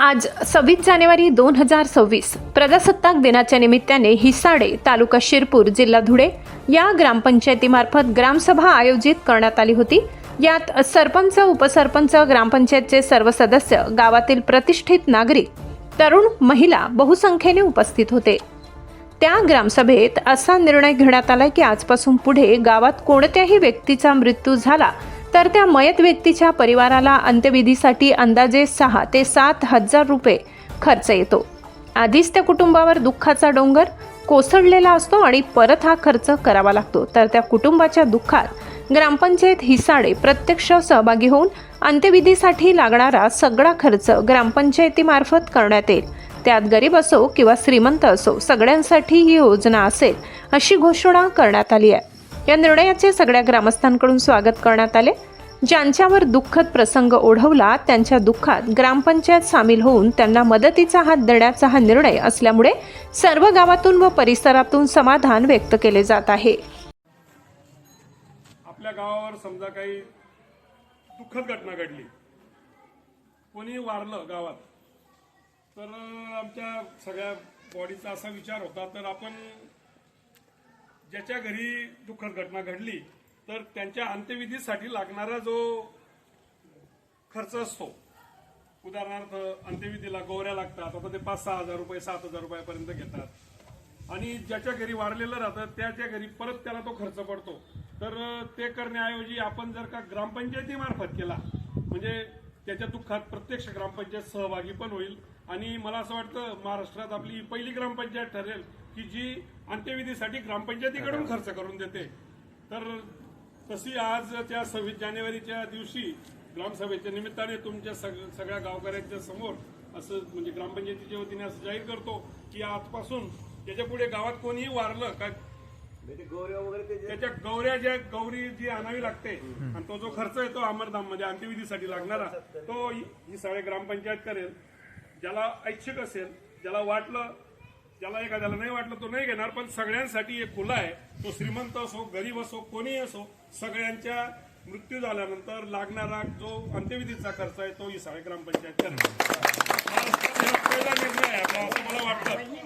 आज सव्वीस जानेवारी दोन हजार सव्वीस प्रजासत्ताक दिनाच्या निमित्ताने हिसाडे तालुका शिरपूर जिल्हा धुळे या ग्रामपंचायतीमार्फत ग्रामसभा आयोजित करण्यात आली होती. यात सरपंच उपसरपंच ग्रामपंचायतचे सर्व सदस्य गावातील प्रतिष्ठित नागरिक तरुण महिला बहुसंख्येने उपस्थित होते. त्या ग्रामसभेत असा निर्णय घेण्यात आला की आजपासून पुढे गावात कोणत्याही व्यक्तीचा मृत्यू झाला तर त्या मयत व्यक्तीच्या परिवाराला अंत्यविधीसाठी अंदाजे सहा ते सात हजार रुपये खर्च येतो. आधीच त्या कुटुंबावर दुःखाचा डोंगर कोसळलेला असतो आणि परत हा खर्च करावा लागतो. तर त्या कुटुंबाच्या दुःखात ग्रामपंचायत हिसाडे प्रत्यक्ष सहभागी होऊन अंत्यविधीसाठी लागणारा सगळा खर्च ग्रामपंचायतीमार्फत करण्यात येईल. त्यात गरीब असो किंवा श्रीमंत असो सगळ्यांसाठी ही योजना असेल अशी घोषणा करण्यात आली आहे. या निर्णयाचे सगळ्या ग्रामस्थांकडून स्वागत करण्यात आले. ज्यांच्यावर दुःखद प्रसंग ओढवला त्यांच्या दुःखात ग्रामपंचायत सामील होऊन त्यांना मदतीचा हात देण्याचा हा निर्णय असल्यामुळे सर्व गावातून व परिसरातून समाधान व्यक्त केले जात आहे. आपल्या गावावर समजा काही दुःखद घटना घडली कोणी वारलं गावात तर आमच्या सगळ्या बॉडीचा असा विचार होता तर आपण ज्याच्या घरी दुःखद घटना घडली तर त्यांच्या अंत्यविधीसाठी लागणारा जो खर्च असतो उदाहरणार्थ अंत्यविधीला गोवऱ्या लागतात आता ते पाच सहा हजार रुपये सात हजार रुपयापर्यंत घेतात. आणि ज्याच्या घरी वारलेलं राहतं त्याच्या घरी परत त्याला तो खर्च पडतो. तर ते करण्याऐवजी आपण जर का ग्रामपंचायतीमार्फत केला म्हणजे त्याच्या दुःखात प्रत्यक्ष ग्रामपंचायत सहभागी पण होईल. आणि मला असं वाटतं महाराष्ट्रात आपली पहिली ग्रामपंचायत ठरेल की जी अंत्यविधीसाठी ग्रामपंचायतीकडून खर्च करून देते. तर तशी आज त्या सव्वीस जानेवारीच्या दिवशी ग्रामसभेच्या निमित्ताने तुमच्या सग- सगळ्या गावकऱ्यांच्या समोर असं म्हणजे ग्रामपंचायतीच्या वतीने असं जाहीर करतो की आजपासून त्याच्या पुढे गावात कोणीही वारलं का त्याच्या गौऱ्या ज्या गौरी जी आणावी लागते आणि तो जो खर्च आहे तो अमरधाममध्ये अंत्यविधीसाठी लागणारा तो ही ही सगळे ग्रामपंचायत करेल. ज्याला ऐच्छिक असेल ज्याला वाटलं ज्याला एखाद्याला नाही वाटलं तो नाही घेणार पण सगळ्यांसाठी एक खुला आहे तो श्रीमंत असो गरीब असो कोणी असो सगळ्यांच्या मृत्यू झाल्यानंतर लागणारा जो अंत्यविधीचा खर्च आहे तो ही साळे ग्रामपंचायत करणार पहिला निर्णय आहे आपला असं मला वाटतं